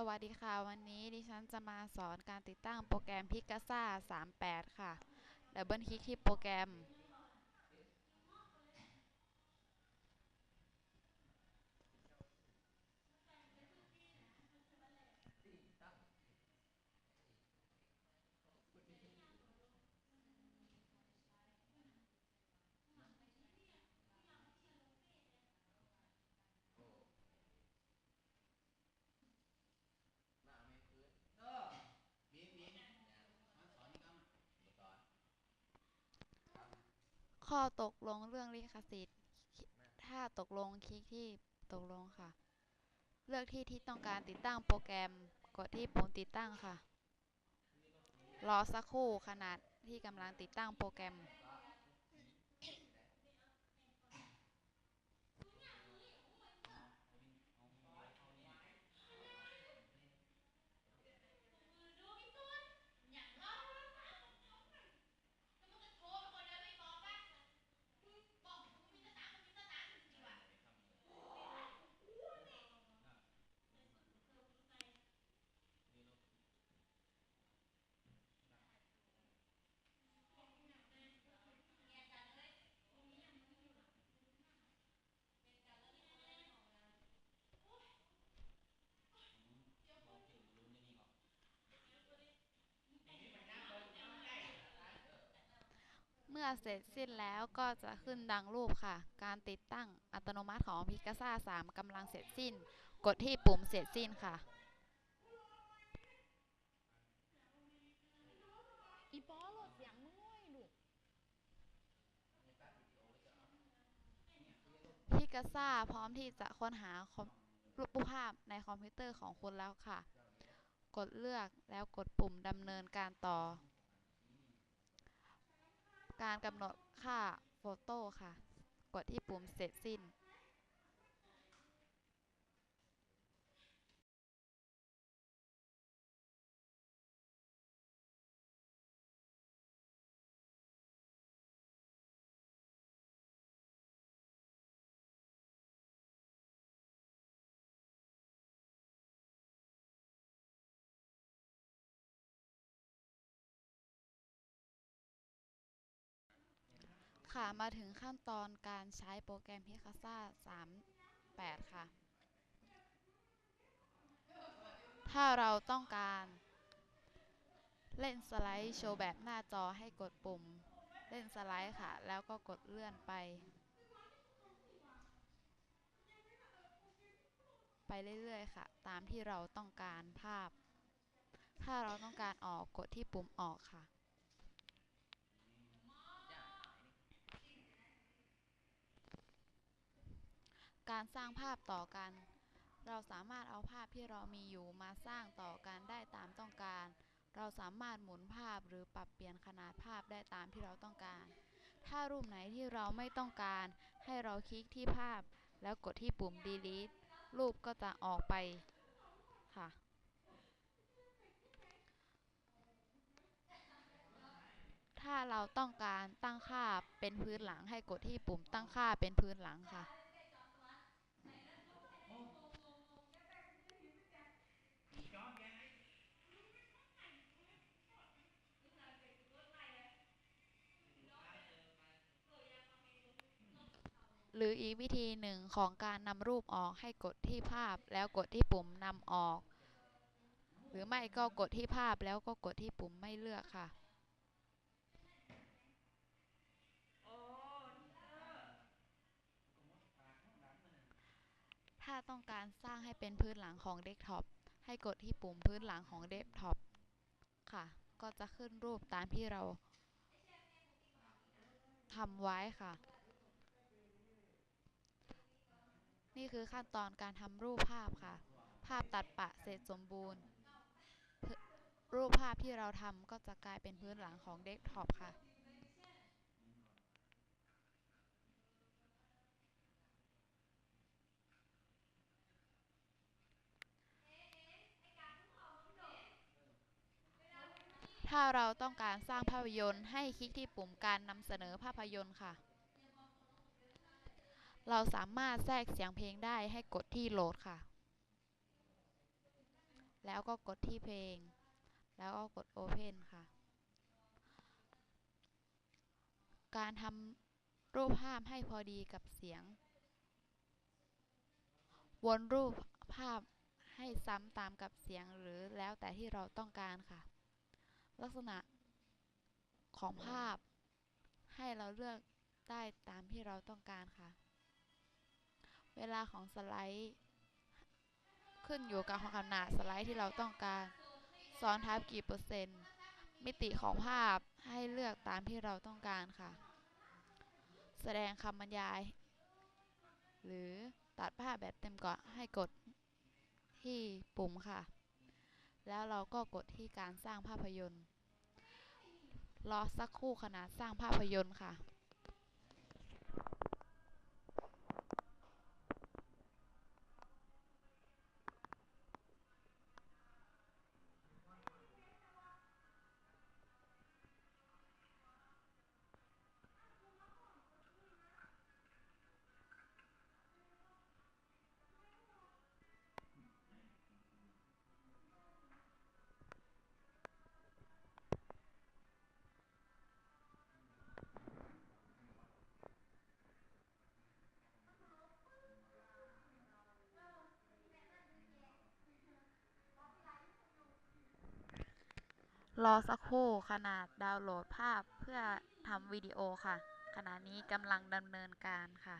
สวัสดีค่ะ วันนี้ดิฉันจะมาสอนการติดตั้งโปรแกรม p i กาซ่า38 ค่ะดับเบิลคลิกที่โปรแกรม ข้อตกลงเรื่องลิขสิทธิ์ ถ้าตกลงคลิกที่ตกลงค่ะ เลือกที่ที่ต้องการติดตั้งโปรแกรม กดที่ปุ่มติดตั้งค่ะ รอสักครู่ขณะที่กำลังติดตั้งโปรแกรม อเสร็จสิ้นแล้วก็จะขึ้นดังรูปค่ะ การติดตั้งอัตโนมัติของ Picasa 3กำลังเสร็จสิ้น กดที่ปุ่มเสร็จสิ้นค่ะ อีปอโหลดเสียงมึงง่อยลูก Picasa พร้อมที่จะค้นหาคอมรูปภาพในคอมพิวเตอร์ของคุณแล้วค่ะ กดเลือกแล้วกดปุ่มดำเนินการต่อ การกำหนดค่าโฟโต้ค่ะ กดที่ปุ่มเสร็จสิ้น ค่ะมาถึงขั้นตอนการใช้โปรแกรม Picasa 38 ค่ะ ถ้าเราต้องการเล่นสไลด์โชว์แบบหน้าจอให้กดปุ่มเล่นสไลด์ค่ะ แล้วก็กดเลื่อนไป ไปเรื่อย ๆ ค่ะ ตามที่เราต้องการภาพ ถ้าเราต้องการออกกดที่ปุ่มออกค่ะ การสร้างภาพต่อกัน เราสามารถเอาภาพที่เรามีอยู่มาสร้างต่อกันได้ตามต้องการ เราสามารถหมุนภาพหรือปรับเปลี่ยนขนาดภาพได้ตามที่เราต้องการ ถ้ารูปไหนที่เราไม่ต้องการ ให้เราคลิกที่ภาพ แล้วกดที่ปุ่ม delete รูปก็จะออกไปค่ะถ้าเราต้องการตั้งค่าเป็นพื้นหลังให้กดที่ปุ่มตั้งค่าเป็นพื้นหลังค่ะ หรืออีกวิธีหนึ่งของการนำรูปออกให้กดที่ภาพแล้วกดที่ปุ่มนำออก หรือไม่ก็กดที่ภาพแล้วก็กดที่ปุ่มไม่เลือกค่ะถ้าต้องการสร้างให้เป็นพื้นหลังของเดสก์ท็อปให้กดที่ปุ่มพื้นหลังของเดสก์ท็อปค่ะ ก็จะขึ้นรูปตามที่เราทำไว้ค่ะ นี่คือขั้นตอนการทำรูปภาพค่ะ ภาพตัดปะเสร็จสมบูรณ์ รูปภาพที่เราทำก็จะกลายเป็นพื้นหลังของเดสก์ท็อปค่ะถ้าเราต้องการสร้างภาพยนตร์ให้คลิกที่ปุ่มการนำเสนอภาพยนตร์ค่ะ เราสามารถแทรกเสียงเพลงได้ให้กดที่โหลดค่ะ แล้วก็กดที่เพลง แล้วก็กด Open ค่ะ การทำรูปภาพให้พอดีกับเสียง วนรูปภาพให้ซ้ำตามกับเสียงหรือแล้วแต่ที่เราต้องการค่ะ ลักษณะของภาพให้เราเลือกได้ตามที่เราต้องการค่ะ เวลาของสไลด์ ขึ้นอยู่กับขนาดสไลด์ที่เราต้องการ ซ้อนทับกี่เปอร์เซ็นต์ มิติของภาพให้เลือกตามที่เราต้องการค่ะ แสดงคำบรรยาย หรือตัดภาพแบบเต็มก่อนให้กดที่ปุ่มค่ะ แล้วเราก็กดที่การสร้างภาพยนตร์ รอสักครู่ขนาดสร้างภาพยนตร์ค่ะ รอสักครู่ขนาดดาวน์โหลดภาพเพื่อทำวิดีโอค่ะ ขณะนี้กำลังดำเนินการค่ะ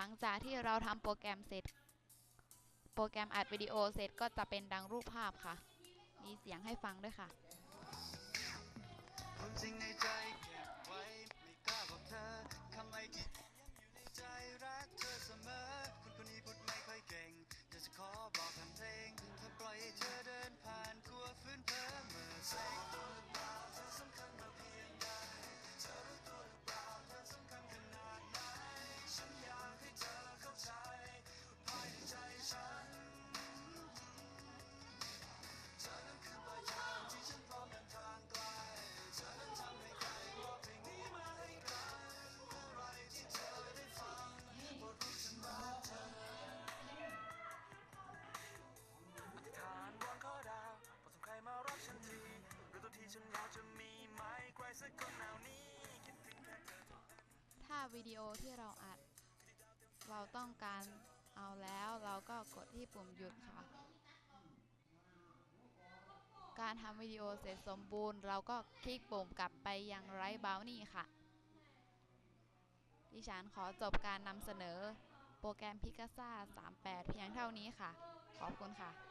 ลังจากที่เราทำโปรแกรมเสร็จ โปรแกรมอัดวิดีโอเสร็จก็จะเป็นดังรูปภาพค่ะ มีเสียงให้ฟังด้วยค่ะขอบอกทางเพลงถ้าปล่อยให้เธอเดินผ่านกลัวฟื้นเพ้อเมื่อแสง วิดีโอที่เราอัด เราต้องการเอาแล้วเราก็กดที่ปุ่มหยุดค่ะ การทำวิดีโอเสร็จสมบูรณ์ เราก็คลิกปุ่มกลับไปยังไรบาวนี่ค่ะ ดิฉันขอจบการนำเสนอโปรแกรม Picasa 38 เพียงเท่านี้ค่ะ ขอบคุณค่ะ